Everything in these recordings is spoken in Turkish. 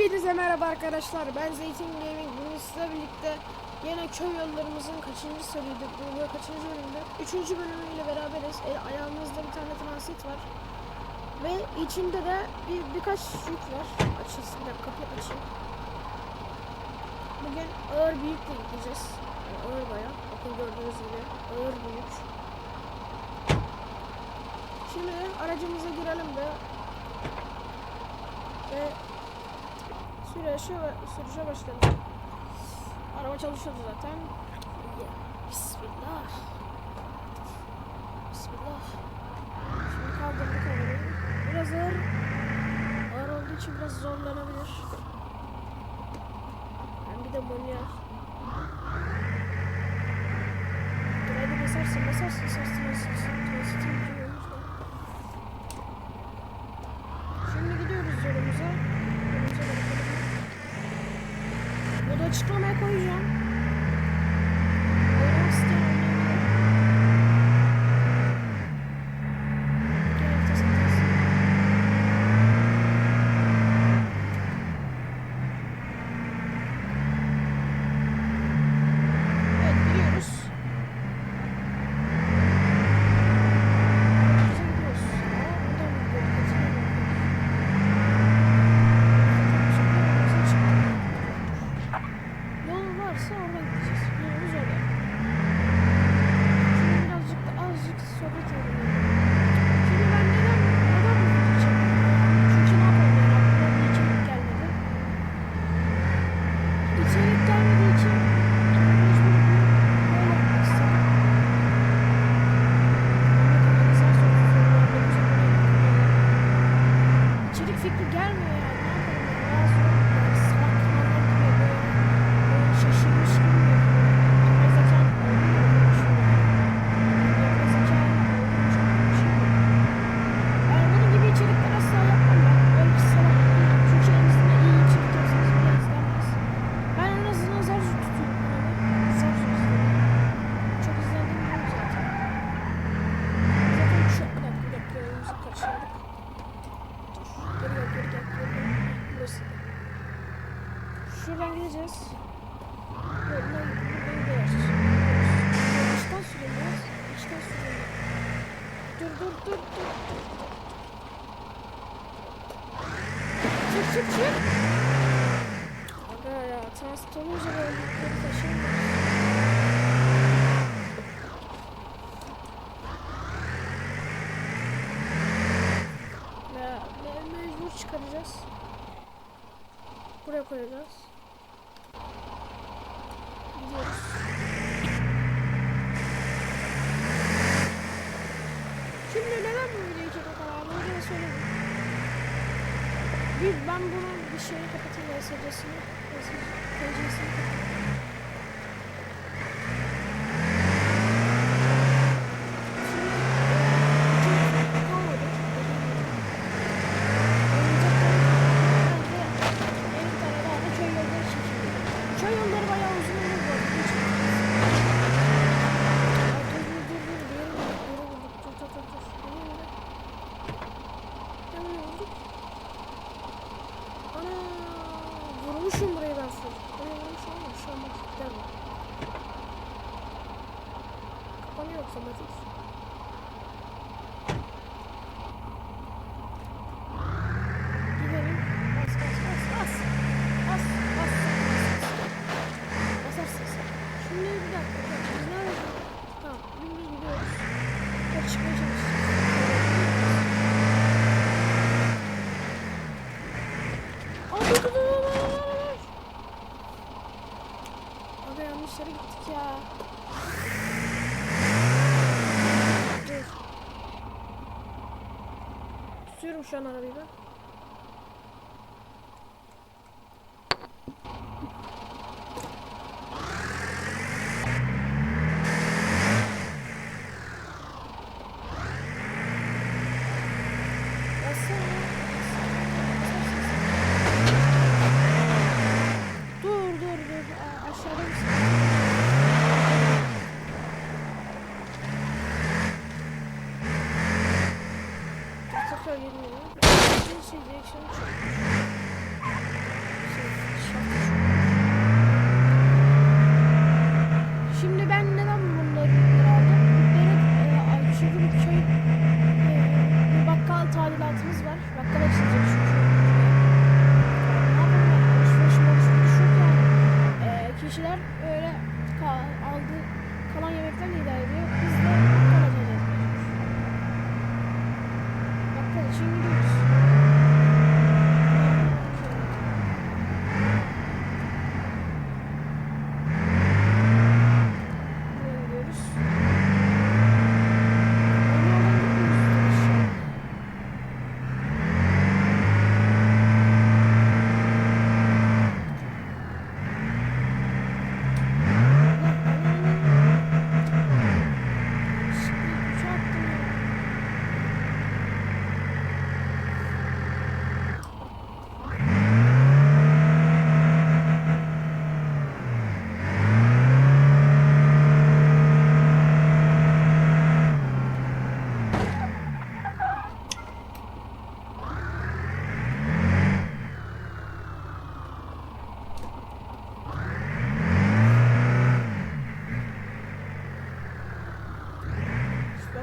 Hepinize merhaba arkadaşlar. Ben Zeytin Gaming. Bugün sizlerle birlikte yine köy yollarımızın kaçıncı seriydi? Bu kaçıncı bölümdü? Üçüncü bölümüyle beraberiz. E, ayağımızda bir tane transit var. Ve içinde de bir, birkaç yük var. Açılsın bir dakika kapıyı açayım. Bugün ağır büyükle gideceğiz. Yani ağır bayağı. Bakın gördüğünüz gibi ağır büyük. Şimdi aracımıza girelim de ve Sürüşe, sürüşe başladım. Araba çalışıyordu zaten. Bismillah. Bismillah. Şimdi kaldırdık kamerayı. Biraz ağır. Ağır olduğu için biraz zorlanabilir. Ben yani bir de manyak. Dur hadi basarsın basarsın basarsın basarsın. basarsın. açıklamaya koyacağım. Çık çık çık. Aga ya trans olunca böyle bir taşıyamaz. Ya me mecbur çıkaracağız. Buraya koyacağız. Biz ben bunun bir şeyi kapatayım. Sözcüsünü. Sözcüsünü kapatayım. 没有什么解释。şu an arabayı ben.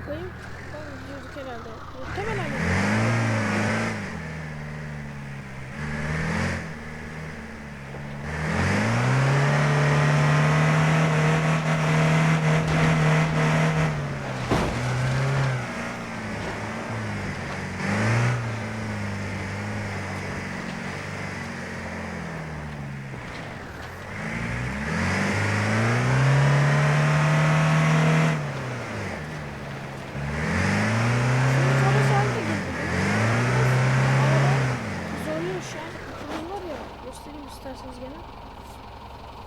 koyayım. Ben yürüdük herhalde. Muhtemelen. İsterseniz gene.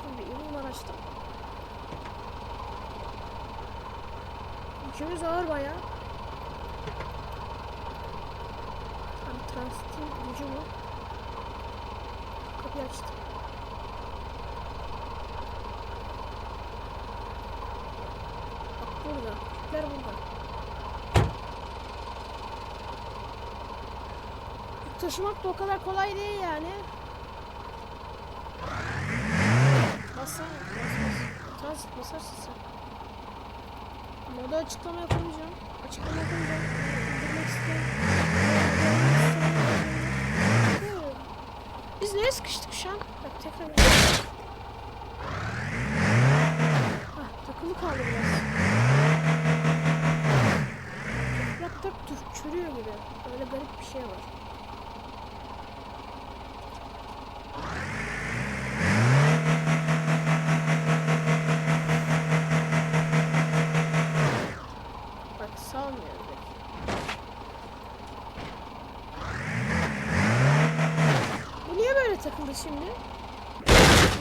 Tabii bunlar açtım. Yükümüz ağır bayağı. Abi transitin gücü mü? Kapıyı açtım. Bak burada. Yükler burada. Taşımak da o kadar kolay değil yani. Bassana. Bas bas. Transit basarsın sen. Moda açıklama yapamayacağım. Açıklama yapamayacağım. İndirmek isteyen. Hı. Biz neye sıkıştık şu an? Bak tekrar. Hah takılı kaldı biraz. Toprak dur çürüyor gibi. Öyle garip bir şey var. Bak salmıyor direkt. Bu niye böyle takıldı şimdi?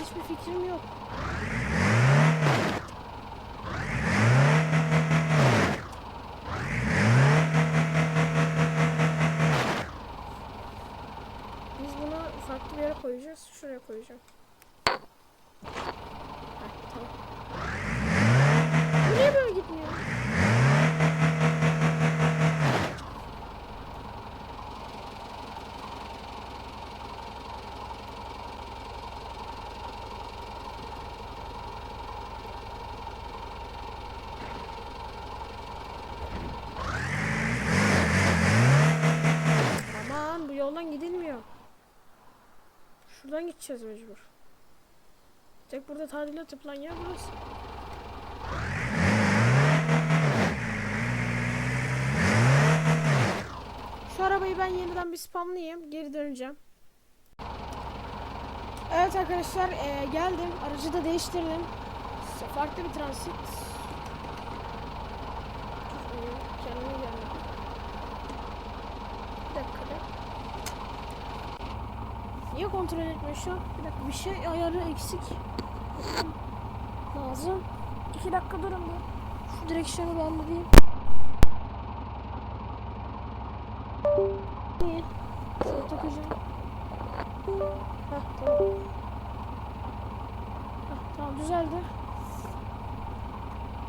Hiçbir fikrim yok. Biz bunu farklı bir yere koyacağız. Şuraya koyacağım. Heh, tamam. Bu niye böyle gitmiyor? Aman bu yoldan gidilmiyor. Şuradan gideceğiz mecbur. Tek burada tadilat yapılan yer burası. Şu arabayı ben yeniden bir spamlayayım. Geri döneceğim. Evet arkadaşlar eee, geldim. Aracı da değiştirdim. Farklı bir transit. Kendime gelmedim. Bir dakika da. Niye kontrol etmiyor şu an? Bir dakika bir şey ayarı eksik. Lazım. İki dakika durun bir. Şu direksiyonu ben bulayım. İyi. Şöyle takacağım. Heh tamam. Heh, tamam düzeldi.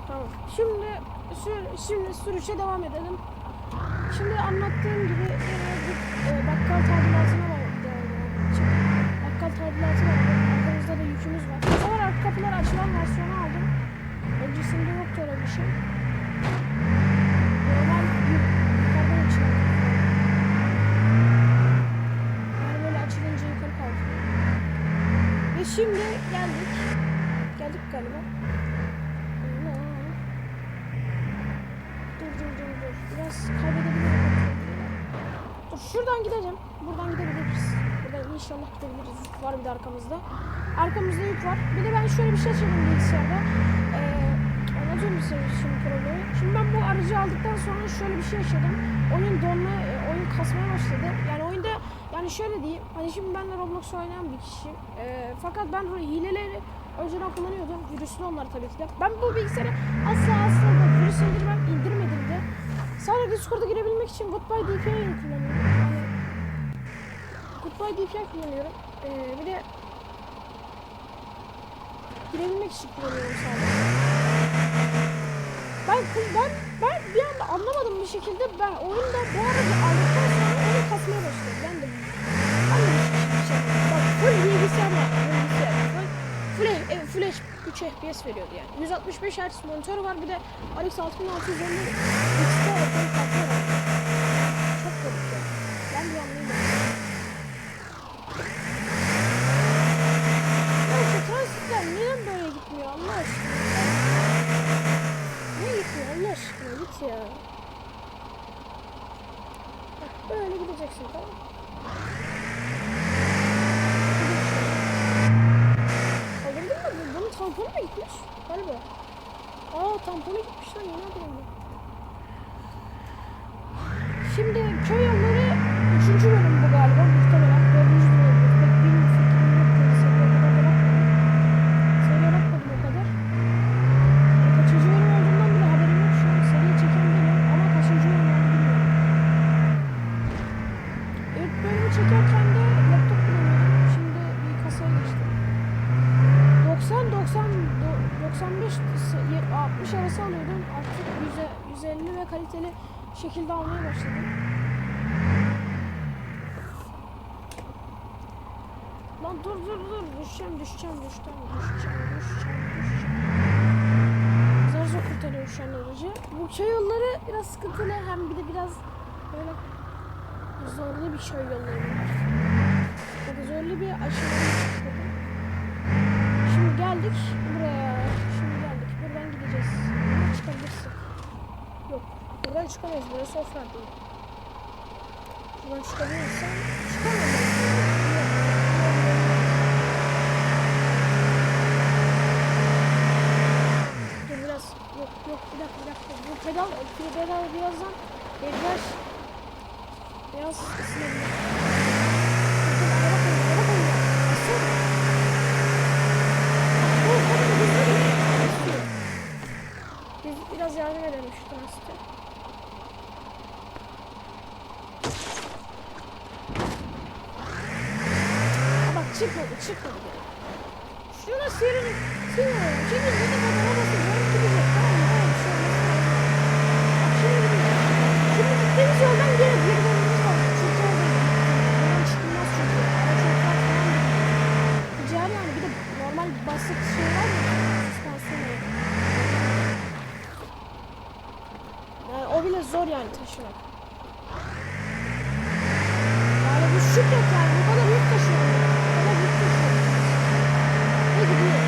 Tamam. Şimdi sür, şimdi sürüşe devam edelim. Şimdi anlattığım gibi bir e, bakkal tadilatına var. e, çık- Bakkal tadilatı var. Arkamızda da yükümüz var. Bu sefer arka kapılar açılan versiyonu aldım. Öncesinde yoktu öyle bir şey. Normal yük yukarıdan açılan. Yani böyle açılınca yukarı kalkıyor. Ve şimdi geldik. Geldik galiba. Dur dur dur dur. Biraz kaybedebilirim. Dur şuradan gideceğim. Buradan gidebiliriz. İnşallah gidebiliriz. Yük var bir de arkamızda. Arkamızda yük var. Bir de ben şöyle bir şey açalım bilgisayarda. Ee, anlatıyor musun şimdi problemi? Şimdi ben bu aracı aldıktan sonra şöyle bir şey yaşadım. Oyun donma, e, oyun kasmaya başladı. Yani oyunda yani şöyle diyeyim. Hani şimdi ben de Roblox oynayan bir kişiyim. Ee, fakat ben böyle hileleri önceden kullanıyordum. Virüslü onlar tabii ki de. Ben bu bilgisayarı asla asla da virüs indirmem, indirmedim de. Sadece Discord'a girebilmek için Goodbye DPI'yi kullanıyorum. Goodbye DPI kullanıyorum. Ee, bir de girebilmek için kullanıyorum sadece. Ben, ben, ben bir anda anlamadım bir şekilde ben oyunda bu aracı aldıktan sonra oyun kasmaya başladı. Ben de ben de bir şey Bak full bilgisayar var. Bilgisayar. Full, e, full H- 3 FPS veriyordu yani. 165 Hz monitör var bir de RX 6650 XT ekran kartı var. Çok garip ya. Ben bir anlayamadım. Ya şu transitler neden böyle gitmiyor Allah aşkına? Niye gitmiyor Allah aşkına git ya. Bak böyle gideceksin tamam mı? Alındın mı? Bu- Bunun tamponu mu gitmiş? Galiba. Aa tamponu gitmiş lan yeni haberim var. Şimdi köy yolları 3. bölüm bu galiba muhtemelen. 4. bölüm. Pek bir fikrim yok. neyse. almaya başladım. Lan dur dur dur. Düşeceğim düşeceğim düşeceğim düşeceğim düşeceğim düşeceğim. Zor zor kurtarıyor şu an aracı. Bu köy yolları biraz sıkıntılı hem bir de biraz böyle zorlu bir köy yolları var. Çok aşamalı çıkıyor. Şimdi geldik buraya. Şimdi geldik. Buradan gideceğiz. Buradan çıkabilirsin. Yok. Buradan çıkamayız. Burası offroad değil. Buradan çıkabilirsen biraz. Yok yok bir dakika bir dakika. Bu pedal, pedal birazdan debriyaj biraz ısınabilir. Dur, dur, araba kayıyor, araba kayıyor. Basın. Dur, hadi, hızlı git. Basıyor. Biz biraz yardım edelim şu transite. Aa, Bak çıkmadı, çıkmadı. geri. Şuna sıyırın. Sıyırın. Şimdi bir de bana basın. Böyle gidecek. Tamam mı? Tamam, şu an nasıl Bak şimdi gidecek. Şimdi gittiğimiz yoldan geri geri dönmemiz lazım. Çünkü orada buradan çıkılmaz çünkü. Araç ortak falan gidiyor. Ticari yani bir de normal basit şey var ya. Süspansiyonu. Yani o bile yani taşımak. Yani bu şükret yani bu kadar yük taşıyor. Bu kadar yük taşıyor. Ve gidiyor.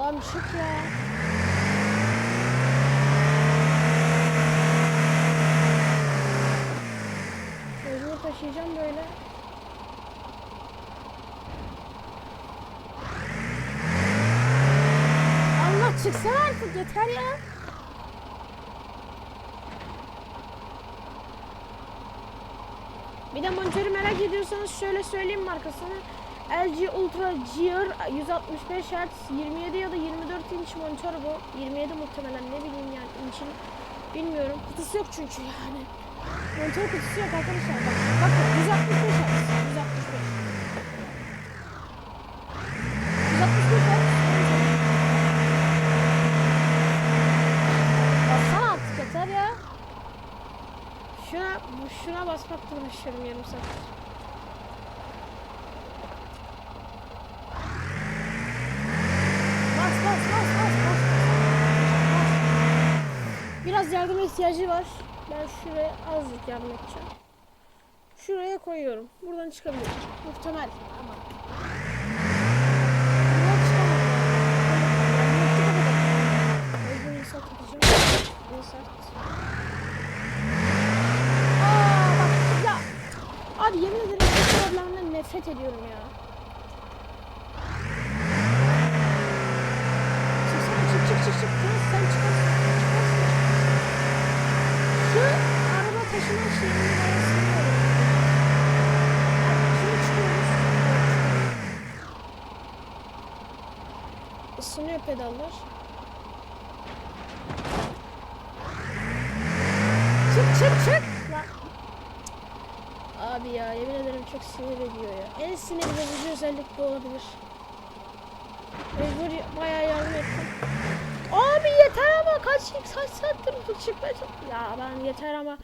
Allah'ım şık ya. Mecbur taşıyacağım böyle. Allah çıksana artık yeter ya. Bir de monitörü merak ediyorsanız şöyle söyleyeyim markasını. LG Ultra Gear 165 Hz 27 ya da 24 inç monitör bu. 27 muhtemelen ne bileyim yani inçini bilmiyorum. Kutusu yok çünkü yani. Monitör kutusu yok arkadaşlar. Bak, bakın 165 Hz. 165. 165 Hz. Bassana artık yeter ya. Şuna, şuna basmakla uğraşıyorum yarım saat. Bas bas bas. Biraz yardıma ihtiyacı var. Ben şuraya azıcık yardım edeceğim. Şuraya koyuyorum. Buradan çıkabilir. Muhtemel ama. Abi yemin ederim bu problemden nefret ediyorum ya. Çıksana çık çık çık çık. Sen, sen çıkarsın. Çıkarsın. Şu araba taşıma şeyini ben seviyorum. Şimdi çıkıyoruz. Isınıyor pedallar. Çık çık çık. Lan. Abi ya yemin ederim çok sinir ediyor ya. En sinir bozucu özellik bu olabilir. Mecbur bayağı yardım ettim. Abi yeter ama kaç kaç saattir bu çıkmaya Ya ben yeter ama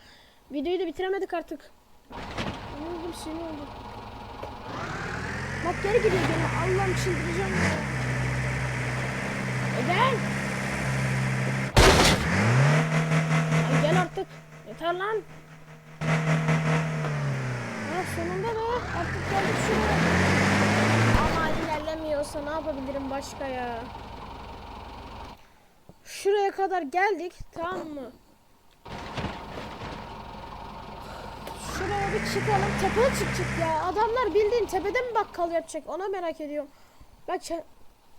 videoyu da bitiremedik artık. Ne oldu oldum. Bak geri gidiyor gene. Allah'ım çıldıracağım ya. Gel. Ay gel artık. Yeter lan. Ha sonunda da artık geldik şuraya. Ama ilerlemiyor. olsa ne yapabilirim başka ya? Şuraya kadar geldik tamam mı? Şuraya bir çıkalım. Tepeye çıkacak ya. Adamlar bildiğin tepede mi bakkal yapacak? Ona merak ediyorum. Ben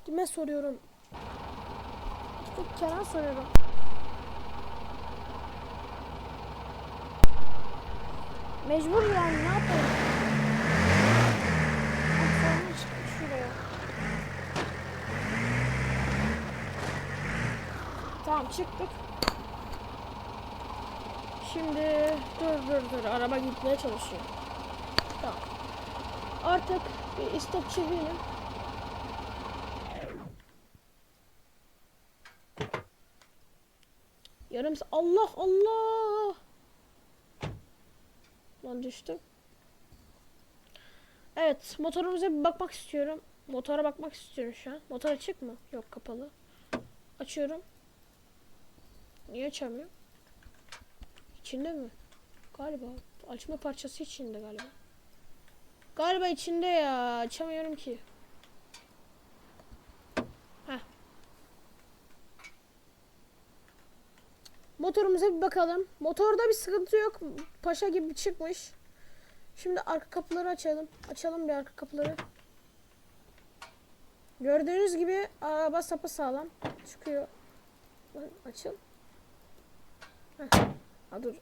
kime soruyorum? Kenan soruyorum. Mecbur yani ne yapayım? Sonra şuraya. Tamam çıktık. Şimdi dur dur dur araba gitmeye çalışıyor. Tamam. Artık bir istop çevirelim. Yarım Allah Allah. Lan düştüm. Evet motorumuza bir bakmak istiyorum. Motora bakmak istiyorum şu an. Motor açık mı? Yok kapalı. Açıyorum. Niye açamıyor? İçinde mi? Galiba. Açma parçası içinde galiba. Galiba içinde ya. Açamıyorum ki. Heh. Motorumuza bir bakalım. Motorda bir sıkıntı yok. Paşa gibi çıkmış. Şimdi arka kapıları açalım. Açalım bir arka kapıları. Gördüğünüz gibi araba sapa sağlam çıkıyor. Açıl. Heh. Ha, dur.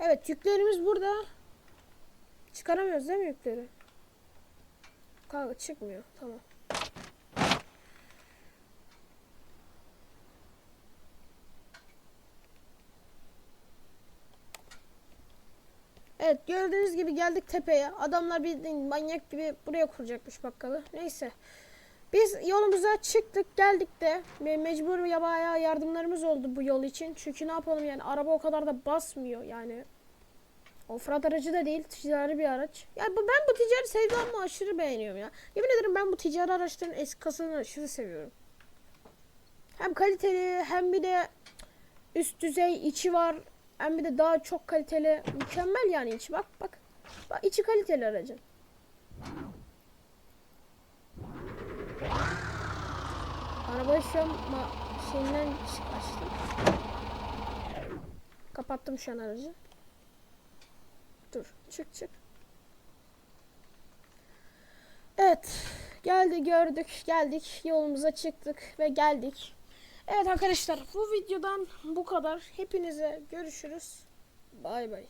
Evet yüklerimiz burada. Çıkaramıyoruz değil mi yükleri? Kanka çıkmıyor. Tamam. Evet gördüğünüz gibi geldik tepeye. Adamlar bildiğin manyak gibi buraya kuracakmış bakkalı. Neyse. Biz yolumuza çıktık geldik de Me- mecbur ya bayağı yardımlarımız oldu bu yol için. Çünkü ne yapalım yani araba o kadar da basmıyor yani. Offroad aracı da değil ticari bir araç. Ya bu ben bu ticari sevdamı aşırı beğeniyorum ya. Yemin ederim ben bu ticari araçların eski kasalarını aşırı seviyorum. Hem kaliteli hem bir de üst düzey içi var. Hem bir de daha çok kaliteli. Mükemmel yani içi bak bak. Bak içi kaliteli aracın. Arabayı şu an şeyinden açtım. Kapattım şu an aracı. Dur çık çık. Evet geldi gördük geldik yolumuza çıktık ve geldik. Evet arkadaşlar bu videodan bu kadar. Hepinize görüşürüz. Bay bay.